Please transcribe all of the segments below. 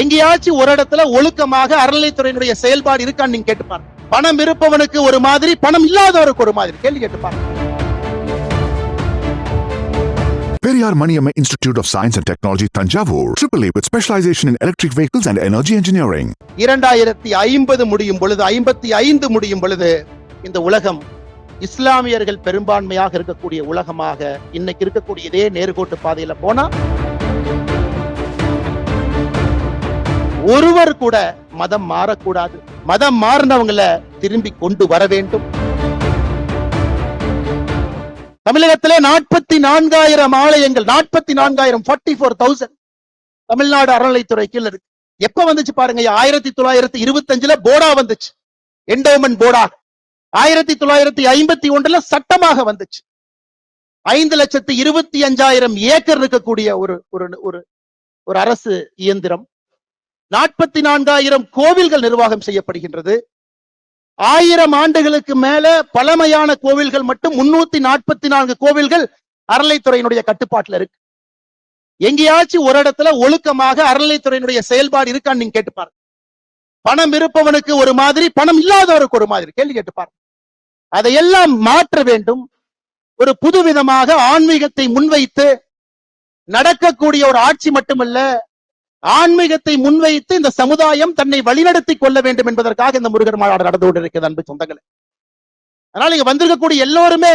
எங்கேயாச்சும் ஒரு இடத்துல ஒழுக்கமாக அறநிலைத்துறையினுடைய செயல்பாடு இருக்கான்னு நீங்க கேட்டு பாருங்க பணம் இருப்பவனுக்கு ஒரு மாதிரி பணம் இல்லாதவருக்கு ஒரு மாதிரி. கேள்வி கேட்டு பாருங்க Periyar Maniamma Institute of Science and Technology, Tanjavur, AAA with specialization in electric vehicles and energy engineering. இரண்டாயிரத்தி ஐம்பது முடியும் பொழுது ஐம்பத்தி ஐந்து முடியும் பொழுது இந்த உலகம் இஸ்லாமியர்கள் பெரும்பான்மையாக இருக்கக்கூடிய உலகமாக இன்னைக்கு இருக்கக்கூடிய இதே நேர்கோட்டு பாதையில போனா ஒருவர் கூட மதம் மாறக்கூடாது. மதம் மாறினவங்களை திரும்பி கொண்டு வர வேண்டும். தமிழகத்திலே நாற்பத்தி நான்காயிரம் ஆலயங்கள் நாற்பத்தி நான்காயிரம் ஃபார்ட்டி ஃபோர் தௌசண்ட் தமிழ்நாடு அறநிலைத்துறை கீழ இருக்கு. எப்ப வந்துச்சு பாருங்க ஆயிரத்தி தொள்ளாயிரத்தி இருபத்தஞ்சுல போடா வந்துச்சு. என்டோமன் போடா. ஆயிரத்தி தொள்ளாயிரத்தி ஐம்பத்தி ஒன்றுல சட்டமாக வந்துச்சு. ஐந்து லட்சத்து இருபத்தி அஞ்சாயிரம் ஏக்கர் இருக்கக்கூடிய ஒரு ஒரு ஒரு ஒரு அரசு இயந்திரம். நாற்பத்தி நான்காயிரம் கோவில்கள் நிர்வாகம் செய்யப்படுகின்றது. ஆயிரம் ஆண்டுகளுக்கு மேல பழமையான கோவில்கள் மட்டும் முன்னூத்தி நாற்பத்தி நான்கு கோவில்கள் அறநிலைத்துறையினுடைய கட்டுப்பாட்டுல இருக்கு. எங்கேயாச்சும் ஒரு இடத்துல ஒழுக்கமாக அறநிலைத்துறையினுடைய செயல்பாடு இருக்கான்னு நீங்க கேட்டு பாருங்க. பணம் இருப்பவனுக்கு ஒரு மாதிரி பணம் இல்லாதவருக்கு ஒரு மாதிரி கேள்வி கேட்டு பாருங்க. அதையெல்லாம் மாற்ற வேண்டும். ஒரு புதுவிதமாக ஆன்மீகத்தை முன்வைத்து நடக்கக்கூடிய ஒரு ஆட்சி மட்டுமல்ல ஆன்மீகத்தை முன்வைத்து இந்த சமுதாயம் தன்னை வழிநடத்திக் கொள்ள வேண்டும் என்பதற்காக இந்த முருகர் மாநாடு நடந்து கொண்டிருக்கிறது அன்பு சொந்தங்களே. அதனால இங்க வந்திருக்கக்கூடிய எல்லோருமே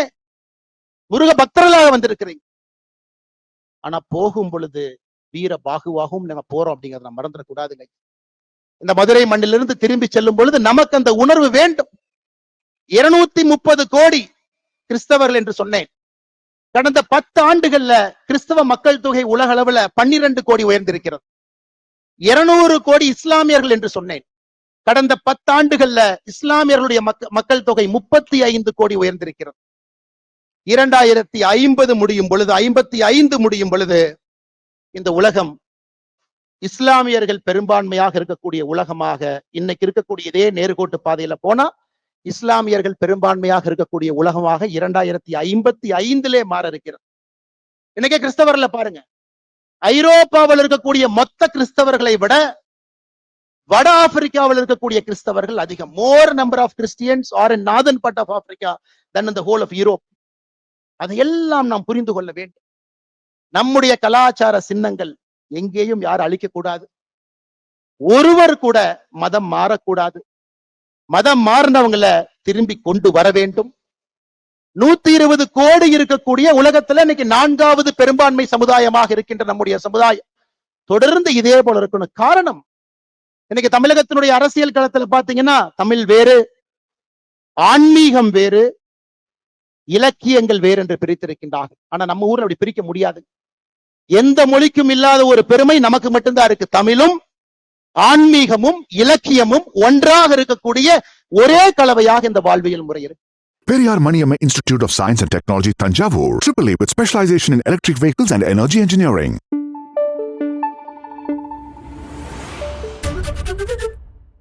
முருக பக்தர்களாக வந்திருக்கிறீங்க. ஆனா போகும் பொழுது வீர பாகுவாகவும் நாங்க போறோம் அப்படிங்கறத நம்ம மறந்துடக்கூடாதுங்க. இந்த மதுரை மண்ணிலிருந்து திரும்பி செல்லும் பொழுது நமக்கு அந்த உணர்வு வேண்டும். இருநூத்தி முப்பது கோடி கிறிஸ்தவர்கள் என்று சொன்னேன். கடந்த பத்து ஆண்டுகள்ல கிறிஸ்தவ மக்கள் தொகை உலக அளவுல பன்னிரண்டு கோடி உயர்ந்திருக்கிறது. இருநூறு கோடி இஸ்லாமியர்கள் என்று சொன்னேன். கடந்த பத்தாண்டுகள்ல இஸ்லாமியர்களுடைய மக்கள் தொகை முப்பத்தி ஐந்து கோடி உயர்ந்திருக்கிறது. இரண்டாயிரத்தி ஐம்பது முடியும் பொழுது ஐம்பத்தி ஐந்து முடியும் பொழுது இந்த உலகம் இஸ்லாமியர்கள் பெரும்பான்மையாக இருக்கக்கூடிய உலகமாக இன்னைக்கு இருக்கக்கூடிய இதே நேர்கோட்டு பாதையில போனா இஸ்லாமியர்கள் பெரும்பான்மையாக இருக்கக்கூடிய உலகமாக இரண்டாயிரத்தி ஐம்பத்தி ஐந்திலே மாற இருக்கிறது. இன்னைக்கே கிறிஸ்தவர்ல பாருங்க. ஐரோப்பாவில் இருக்கக்கூடிய மொத்த கிறிஸ்தவர்களை விட வட ஆப்பிரிக்காவில் இருக்கக்கூடிய கிறிஸ்தவர்கள் அதிகம். More number of Christians are in northern part of Africa than இந்த ஹோல் ஆஃப் யூரோப் அதையெல்லாம் நாம் புரிந்து கொள்ள வேண்டும். நம்முடைய கலாச்சார சின்னங்கள் எங்கேயும் யாரும் அழிக்கக்கூடாது. ஒருவர் கூட மதம் மாறக்கூடாது. மதம் மாறினவங்களை திரும்பி கொண்டு வர வேண்டும். நூத்தி இருபது கோடி இருக்கக்கூடிய உலகத்துல இன்னைக்கு நான்காவது பெரும்பான்மை சமுதாயமாக இருக்கின்ற நம்முடைய சமுதாயம். தொடர்ந்து இதே போல இருக்கணும். காரணம் இன்னைக்கு தமிழகத்தினுடைய அரசியல் களத்துல பாத்தீங்கன்னா தமிழ் வேறு ஆன்மீகம் வேறு இலக்கியங்கள் வேறு என்று பிரித்திருக்கின்றார்கள். ஆனா நம்ம ஊர்ல அப்படி பிரிக்க முடியாது. எந்த மொழிக்கும் இல்லாத ஒரு பெருமை நமக்கு மட்டும்தான் இருக்கு. தமிழும் ஆன்மீகமும் இலக்கியமும் ஒன்றாக இருக்கக்கூடிய ஒரே கலவையாக இந்த வாழ்வியல் முறை இருக்கு. Periyar Maniamma Institute of Science and Technology, Tanjavur, AAA with specialization in electric vehicles and energy engineering.